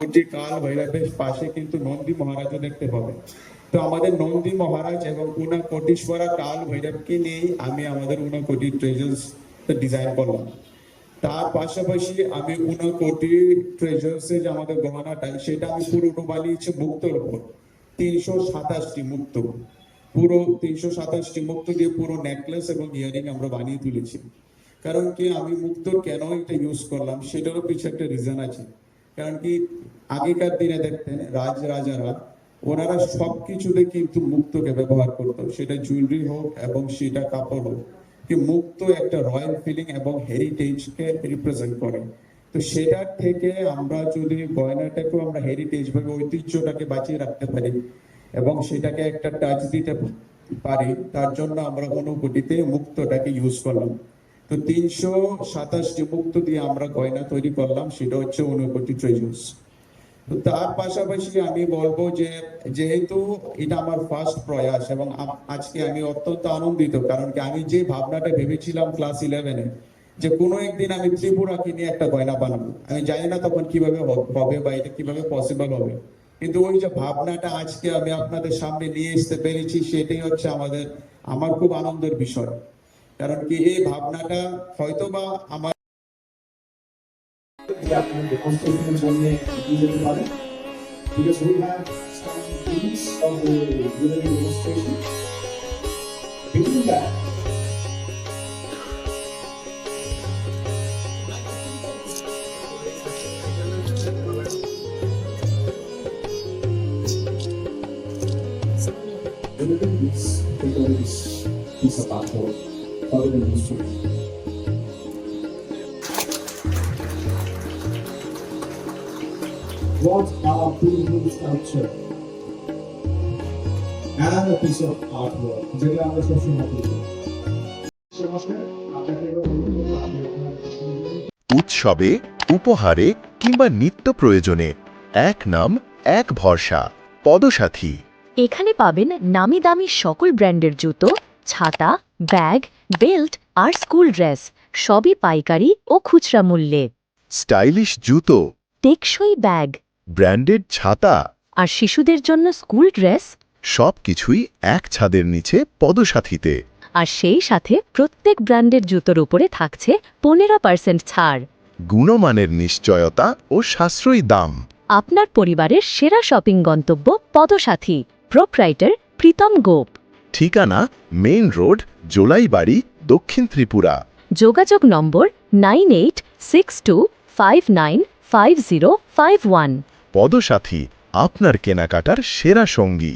যে কাল ভৈরবের পাশে কিন্তু নন্দী মহারাজও দেখতে পাবেন তো আমাদের নন্দী মহারাজ এবং উনা কোটিশ্বরা কাল ভৈরবকে নিয়েই আমি আমাদের উনা কোটি ট্রেজার্স ডিজাইন করলাম। তার পাশাপাশি আমি উনা কোটি ট্রেজার্স যে আমাদের গহনাটা, সেটা আমি পুরো বানিয়েছি মুক্তর উপর। তিনশো সাতাশটি মুক্ত। পুরো তিনশো সাতাশটি মুক্ত দিয়ে পুরো নেকলেস এবং ইয়ারিং আমরা বানিয়ে তুলেছি। কারণ কি আমি মুক্তর কেন এটা ইউজ করলাম, সেটারও পিছনে একটা রিজন আছে। কারণ কি আগেকার দিনে দেখতেন রাজ রাজারা, ওনারা সব কিছুতে কিন্তু মুক্তকে ব্যবহার করতো। সেটা জুয়েলারি হোক এবং সেটা কাপড় হোক, কি মুক্ত একটা রয়্যাল ফিলিং এবং হেরিটেজকে রিপ্রেজেন্ট করে। তো সেটার থেকে আমরা যদি গয়নাটাকেও আমরা হেরিটেজ বা ঐতিহ্যটাকে বাঁচিয়ে রাখতে পারি এবং সেটাকে একটা টাচ দিতে পারি, তার জন্য আমরা অনুভূতিতে মুক্তটাকে ইউজ করলাম। তো তিনশো সাতাশটি মুক্ত দিয়ে আমরা গয়না তৈরি করলাম, সেটা হচ্ছে অনুভূতি ট্রেজার্স তো তার পাশাপাশি আমি বলব যে, যেহেতু এটা আমার ফার্স্ট প্রয়াস এবং আজকে আমি অত্যন্ত আনন্দিত, কারণ কি আমি যে ভাবনাটা ভেবেছিলাম ক্লাস ইলেভেনে যে কোনো একদিন আমি ত্রিপুরাকে নিয়ে একটা গয়না বানাবো। আমি জানি না তখন কীভাবে হবে বা এটা কীভাবে পসিবল হবে। কিন্তু ওই যে ভাবনাটা আজকে আমি আপনাদের সামনে নিয়ে আসতে পেরেছি, সেটাই হচ্ছে আমাদের, আমার খুব আনন্দের বিষয়। কারণ কি এই ভাবনাটা হয়তো বা আমার যে আপনাদের কনস্ট্রাকশনের জন্য এগিয়ে যেতে পারেন because we have some piece of the jewelry demonstration. Between that, jewelry is take away this piece of these two. What are beautiful sculpture? Another piece of artwork যেটা আমরা সবসময় করি উৎসবে উপহারে কিংবা নিত্য প্রয়োজনে এক নাম এক ভরসা পদসাথী এখানে পাবেন নামি দামি সকল ব্র্যান্ডের জুতো ছাতা ব্যাগ বেল্ট আর স্কুল ড্রেস সবই পাইকারি ও খুচরা মূল্যে। স্টাইলিশ জুতো টেকসই ব্যাগ। ব্র্যান্ডেড ছাতা আর শিশুদের জন্য স্কুল ড্রেস? সব কিছুই এক ছাদের নিচে পদসাথীতে। আর সেই সাথে প্রত্যেক ব্র্যান্ডের জুতোর উপরে থাকছে পনেরো পার্সেন্ট ছাড়। গুণমানের নিশ্চয়তা ও সাশ্রয়ী দাম। আপনার পরিবারের সেরা শপিং গন্তব্য পদসাথী প্রোপ্রাইটার প্রীতম গোপ। ঠিকানা মেইন রোড জোলাইবাড়ি দক্ষিণ ত্রিপুরা। যোগাযোগ number nine eight six two five nine five zero five one. Padasathi আপনার কেনাকাটার সেরা সঙ্গী।